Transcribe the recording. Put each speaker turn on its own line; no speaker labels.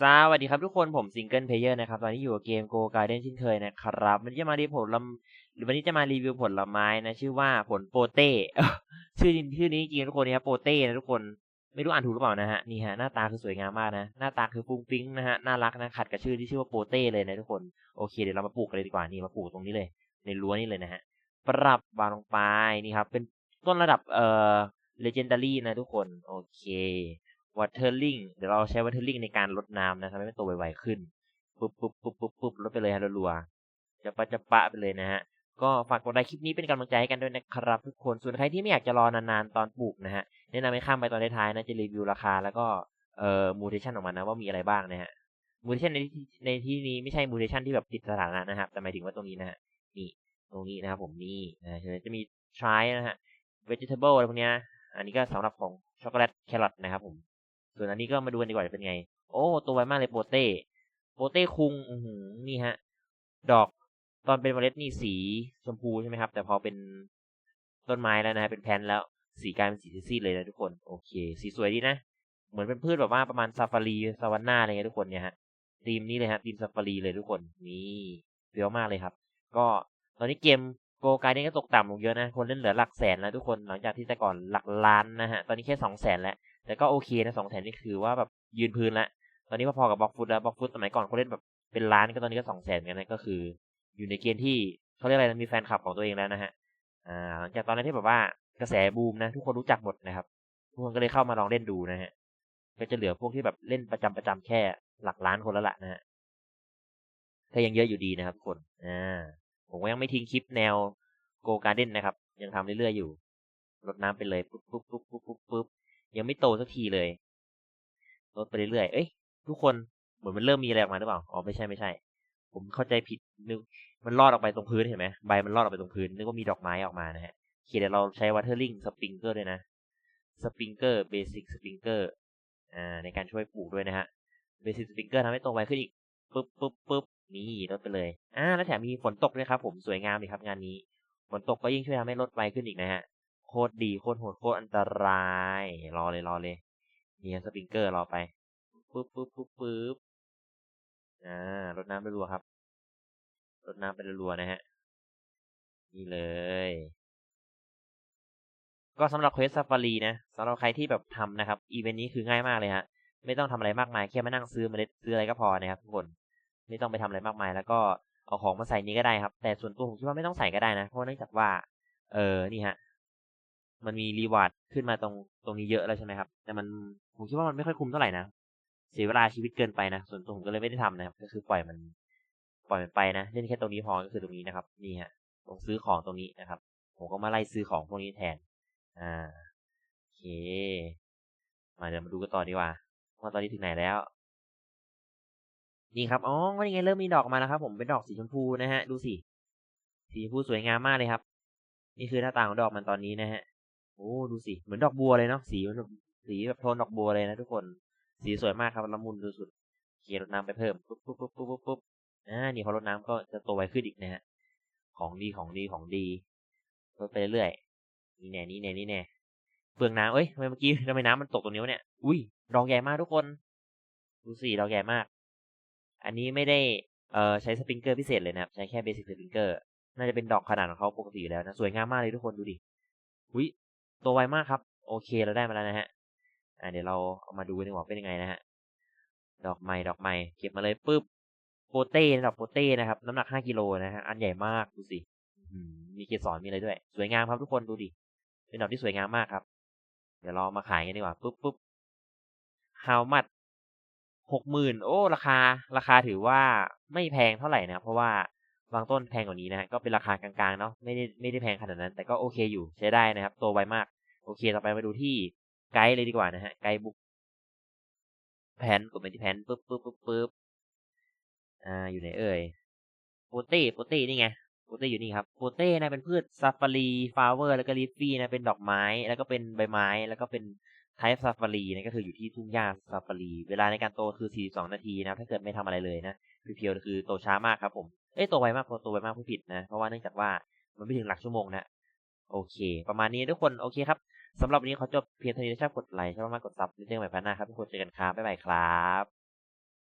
สวัสดีครับทุกคนผมซิงเกิลเพลเยอร์นะครับ ตอนนี้อยู่กับเกม Go Garden เช่นเคยนะครับวันนี้จะมารีวิวผลลำหรือวันนี้จะมารีวิวผลไม้นะ ชื่อว่าผลโปเต้ชื่อชื่อนี้จริงๆทุกคนนะครับโปเต้นะทุกคนไม่รู้อ่านถูกหรือเปล่านะฮะนี่ฮะหน้าตาคือสวยงามมากนะ หน้าตาคือฟุ้งฟิ้งนะฮะน่ารักนะขัดกับชื่อที่ชื่อว่าโปเต้เลยนะทุกคนโอเคเดี๋ยวเรามาปลูกกันเลยดีกว่านี่มาปลูกตรงนี้เลย ในรั้วนี่เลยนะฮะปรับวางลงไปนี่ครับเป็นต้นระดับเอ่อ legendary นะทุกคนโอเค watering เดี๋ยวเราใช้ watering ในการลดน้ำนะทำให้มันโตไวๆขึ้นปุ๊บปุ๊บปุ๊บปุ๊บปุ๊บลดไปเลยฮะรัวๆจะปะจะปะไปเลยนะฮะก็ฝากกดไลค์คลิปนี้เป็นกำลังใจให้กันด้วยนะครับทุกคนส่วนใครที่ไม่อยากจะรอนานๆตอนปลูกนะฮะแนะนำให้ข้ามไปตอนท้ายๆนะจะรีวิวราคาแล้วก็เอ่อ mutation ออกมานะว่ามีอะไรบ้างนะฮะ mutation ในในที่นี้ไม่ใช่ mutation ที่แบบติดสถานะนะครับ แต่หมายถึงว่าตรงนี้นะฮะนี่ตรงนี้นะครับผมนี่นะจะมี try นะฮะ vegetable อะไรพวกเนี้ยนะอันนี้ก็สำหรับของช็อกโกแลตแครอทนะครับผม ส่วนอันนี้ก็มาดูกันดีกว่าจะเป็นไง โอ้ ตัวไวมากเลยโปเต้โปเต้คุงอืนี่ฮะ ดอกตอนเป็นเมล็ดนี่สีชมพูใช่ไหมครับ แต่พอเป็นต้นไม้แล้วนะฮะเป็นแพลนแล้วสีกลายเป็นสีซีดเลยนะทุกคน โอเค สีสวยดีนะ เหมือนเป็นพืชแบบว่าประมาณซาฟารีซาวาน่าอะไรเงี้ยทุกคนเนี่ยฮะธีมนี้เลยฮะธีมซาฟารีเลยทุกคนนี่เฟี้ยวมากเลยครับ ก็ตอนนี้เกมโกกายนี่ก็ตกต่ำลงเยอะนะ คนเล่นเหลือหลักแสนแล้วทุกคนหลังจากที่แต่ก่อนหลักล้านนะฮะ ตอนนี้แค่สองแสนแล้ว แต่ก็โอเคนะสองแสนนี่คือว่าแบบยืนพื้นแล้วตอนนี้พอๆกับบล็อกฟุตแล้วบล็อกฟุตสมัยก่อนเขาเล่นแบบเป็นล้านก็ตอนนี้ก็สองแสนกันนะก็คือ อยู่ในเกณฑ์ที่เขาเรียกอะไรนะมีแฟนคลับของตัวเองแล้วนะฮะอ่าหลังจากตอนนั้นที่แบบว่ากระแสบูมนะทุกคนรู้จักหมดนะครับ ทุกคนก็เลยเข้ามาลองเล่นดูนะฮะก็จะเหลือพวกที่แบบเล่นประจำประจำแค่หลักล้านคนแล้วล่ะนะฮะก็ยังเยอะอยู่ดีนะครับคนอ่าผมก็ยังไม่ทิ้งคลิปแนวโกการ์เด้นนะครับ ยังทำเรื่อยๆอยู่รดน้ำไปเลยปุ๊บปุ๊บปุ๊บปุ๊บปุ๊บปุ๊บ ยังไม่โตสักทีเลยลดไปเรื่อยๆเอ้ยทุกคนเหมือนมันเริ่มมีอะไรออกมาหรือเปล่าอ๋อไม่ใช่ไม่ใช่ ผมเข้าใจผิดนึกมันรอดออกไปตรงพื้นเห็นไหมใบมันรอดออกไปตรงพื้นนึกว่ามีดอกไม้ออกมานะฮะโอเคเดี๋ยวเราใช้ watering sprinkler ด้วยนะ sprinkler basic sprinkler อ่าในการช่วยปลูกด้วยนะฮะ basic sprinkler ทำให้โตไวขึ้นอีกปุ๊บปุ๊บปุ๊บนี่ลดไปเลยอ่าแล้วแถมมีฝนตกด้วยครับ ผมสวยงามเลยครับงานนี้ฝนตกก็ยิ่งช่วยทำให้ลดไวขึ้นอีกนะฮะ โคตรดีโคตรโหดโคตรอันตราย รอเลยรอเลยเนี่สปริงเกอร์รอไปปุ๊บปุ๊บปุ๊บปุ๊บอ่ารดน้ำไปรัวครับรดน้ำไปรัวนะฮะ นี่เลย ก็สำหรับเควสซาฟารีนะสำหรับใครที่แบบทำนะครับ อีเวนต์นี้คือง่ายมากเลยฮะ ไม่ต้องทำอะไรมากมาย แค่มานั่งซื้อเมล็ดซื้ออะไรก็พอนะครับทุกคน ไม่ต้องไปทำอะไรมากมาย แล้วก็เอาของมาใส่นี้ก็ได้ครับ แต่ส่วนตัวผมคิดว่าไม่ต้องใส่ก็ได้นะ เพราะเนื่องจากว่า เออ นี่ฮะ มันมีรีวาร์ดขึ้นมาตรงตรงนี้เยอะแล้วใช่ไหมครับ แต่มันผมคิดว่ามันไม่ค่อยคุ้มเท่าไหร่นะ เสียเวลาชีวิตเกินไปนะ ส่วนตัวผมก็เลยไม่ได้ทำนะครับ ก็คือปล่อยมัน ปล่อยมันไปนะ เล่นแค่ตรงนี้พอ ก็คือตรงนี้นะครับ นี่ฮะ ตรงซื้อของตรงนี้นะครับ ผมก็มาไล่ซื้อของพวกนี้แทน อ่า โอเค มาเดี๋ยวมาดูกันต่อดีกว่า ว่าตอนนี้ถึงไหนแล้ว นี่ครับ อ๋อว่ายังไงเริ่มมีดอกมาแล้วครับ ผม เป็นดอกสีชมพูนะฮะ ดูสิ สีชมพูสวยงามมากเลยครับ นี่คือหน้าตาของดอกมันตอนนี้นะฮะ โอ้ดูสิ เหมือนดอกบัวเลยเนาะสีสีแบบโทนดอกบัวเลยนะทุกคน สีสวยมากครับละมุนสุดๆเขียนรดน้ำไปเพิ่มปุ๊บปุ๊บปุ๊บปุ๊บปุ๊บปุ๊บอ่านี่พอรดน้ำก็จะโตไวขึ้นอีกนะฮะของดีของดีของดีรดไปเรื่อยๆนี่แน่นี่แน่นี่แน่เปลืองน้ำเอ้ยทำไมเมื่อกี้ทำไมน้ำมันตกตรงนี้วเนี่ยอุ้ยดอกใหญ่มากทุกคนดูสิดอกใหญ่มาก อันนี้ไม่ได้เอ่อใช้สปริงเกอร์พิเศษเลยนะครับใช้แค่เบสิ c สปริงเกอร์น่าจะเป็นดอกขนาดของเขาปกติอยู่แล้วนะสวยงามมากเลยทุกคนดูดิอุ้ย โตไวมากครับ โอเคเราได้มาแล้วนะฮะอ่าเดี๋ยวเราเอามาดูดีกว่าเป็นยังไงนะฮะดอกใหม่ดอกใหม่เก็บมาเลยปุ๊บโปเต้ดอกโปเต้นะครับ น้ำหนักห้ากิโลนะฮะอันใหญ่มากดูสิมีเกสรมีอะไรด้วย สวยงามครับทุกคนดูดิเป็นดอกที่สวยงามมากครับ เดี๋ยวเรามาขายกันดีกว่าปุ๊บปุ๊บ how much หกหมื่นโอ้ ราคา ราคาถือว่าไม่แพงเท่าไหร่นะ เพราะว่า บางต้นแพงกว่านี้นะฮะก็เป็นราคากลางๆเนาะไม่ได้ไม่ได้แพงขนาดนั้น แต่ก็โอเคอยู่ใช้ได้นะครับ โตไวมาก โอเค ต่อไปมาดูที่ไกด์เลยดีกว่านะฮะไกด์บุ๊กแผนกดไปที่แผนปุ๊บปุ๊บปุ๊บปุ๊บอ่าอยู่ไหนเอ่ยโปเต้โปเต้นี่ไงโปเต้อยู่นี่ครับโปเต้นะเป็นพืชซาฟารีฟลาเวอร์แล้วก็ลีฟฟี่นะเป็นดอกไม้ แล้วก็เป็นใบไม้ แล้วก็เป็นไทป์ซาฟารีนะก็คืออยู่ที่ทุ่งหญ้าซาฟารี เวลาในการโตคือ 42 นาทีนะถ้าเกิดไม่ทำอะไรเลยนะเพียวๆคือโตช้ามากครับผม เอ้ยโตไวมากโตไวมากผู้ผิดนะ เพราะว่าเนื่องจากว่ามันไม่ถึงหลักชั่วโมงนะ โอเค ประมาณนี้ทุกคนโอเคครับสำหรับวันนี้ขอจบเพียงเท่านี้ถ้าชอบกดไลค์ชอบมากกดซับนิดนึงใหม่พันหน้าครับทุกคนเจอกันครับบ๊ายบายครับ